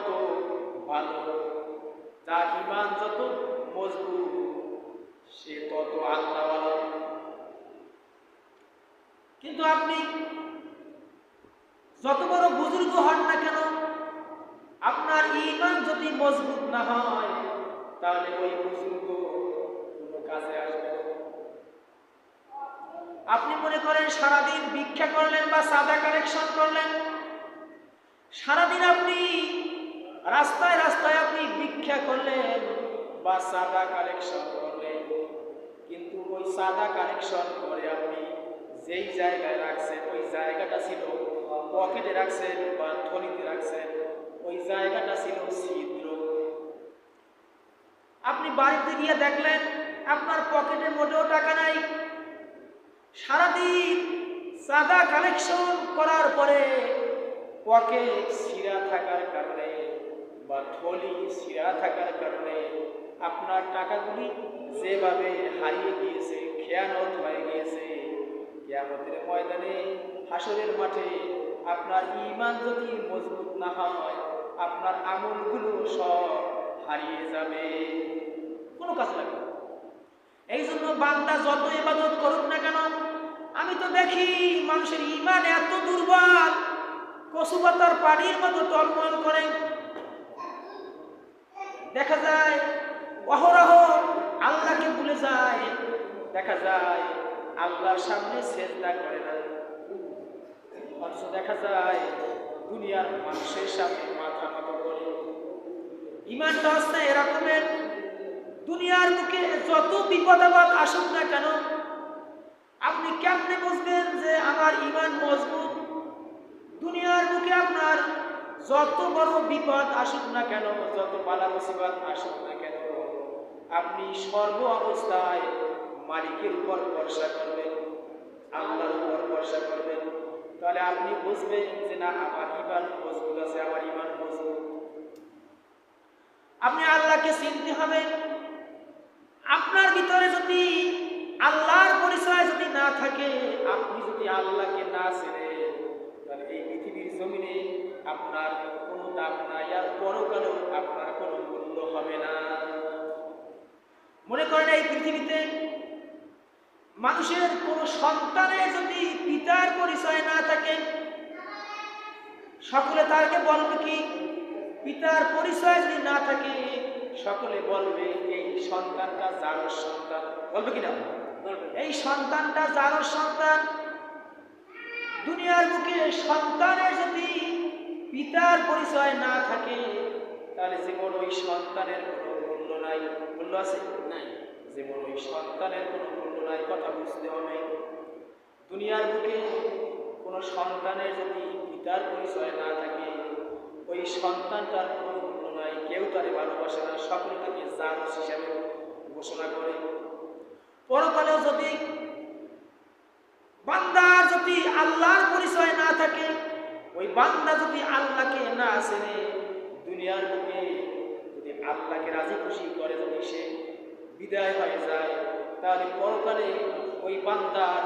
যত ভালো যার ইমান যত মজবুত, সে তত আল্লাহওয়ালা কিন্তু আপনি যত বড় বুজুর্গ হন না কেন, আপনার ইমান যদি মজবুত না হয়, তাহলে ওই বুজুর্গ কোনো কাজে আসবে আপনি মনে করেন সারাদিন ভিক্ষা করলেন বা সাদা কালেকশন করলেন? সারাদিন আপনি রাস্তায় রাস্তায় আপনি ভিক্ষা করলেন বা সাদা কালেকশন করলেন। কিন্তু ওই সাদা কালেকশন করে আপনি যেই জায়গায় রাখছেন, ওই জায়গাটা ছিল পকেটে রাখছেন বা থলিতে রাখছেন, ওই জায়গাটা ছিল ছিদ্র। আপনি বাড়িতে গিয়ে দেখলেন, আপনার পকেটে মোটেও টাকা নাই। সারাদিন সাদা কালেকশন করার পরে পকেট ছিঁড়া থাকার কারণে বা থলি ছিঁড়া থাকার কারণে আপনার টাকাগুলি যেভাবে হারিয়ে গিয়েছে, খেয়ানত হয়ে গিয়েছে, কেয়ামতের ময়দানে, হাসরের মাঠে আপনার ইমান যদি মজবুত না হয়, আপনার আমলগুলো সব হারিয়ে যাবে। কোনো কাজ লাগবে এই জন্য বান্দা যত ইবাদত করুক না কেন, আমি তো দেখি মানুষের ইমান এত দুর্বল কচুপাতার পানির মতো টলমল করে। দেখা যায় অহরহ আল্লাহকে ভুলে যায়। দেখা যায়, আল্লাহর সামনে সেজদা করে না। অথচ দেখা যায়, দুনিয়ার মানুষের সামনে মাথা নত করে। ইমানটা হচ্ছে এরকমের। দুনিয়ার মুখে যত বিপদ আসুক না কেন, আপনি কেমনে বুঝবেন যে আমার ইমান মজবুত? দুনিয়ার মুখে আপনার যত বড় বিপদ আসুক না কেন, যত পালা মুসিবত আসুক না কেন আপনি সর্ব অবস্থায় মালিকের উপর ভরসা করবেন, আল্লাহর উপর ভরসা করবেন। তাহলে আপনি বুঝবেন যে না, আমার ইমান মজবুত আছে, আমার ইমান মজবুত। আপনি আল্লাহকে চিনতে হবে। আপনার ভিতরে যদি আল্লাহর পরিচয় যদি না থাকে, আপনি যদি আল্লাহকে না চেনেন, তাহলে এই পৃথিবীর জমিনে আপনার কোনো দাম নাই, আর পরকালেও আপনার এই পৃথিবীতে মানুষের কোনো সন্তানের যদি পিতার পরিচয় না থাকে, সকলে তাকে বলবে কি? পিতার পরিচয় যদি না থাকে, সকলে বলবে, এই সন্তানটা যার সন্তান। বলবে কিনা? এই সন্তানটা যার সন্তান? দুনিয়ার বুকে সন্তানের যদি পিতার পরিচয় না থাকে, তাহলে যেমন ওই সন্তানের কোনো মূল্য নাই। মূল্য আছে? নাই। যেমন ওই সন্তানের কোনো মূল্য নাই, কথা বুঝতে হবে দুনিয়ার বুকে কোনো সন্তানের যদি পিতার পরিচয় না থাকে, ওই সন্তানটার কোনো মূল্য নাই, কেউ তারে ভালোবাসে না, সকলে তাকে জানস হিসাবে ঘোষণা করে। পরকালেও যদি বান্দার যদি আল্লাহর পরিচয় না থাকে, ওই বান্দা যদি আল্লাহকে না চেনে, দুনিয়ার বুকে যদি আল্লাহকে রাজি খুশি করে, যদি সে বিদায় হয়ে যায়। তাহলে পরকালে ওই বান্দার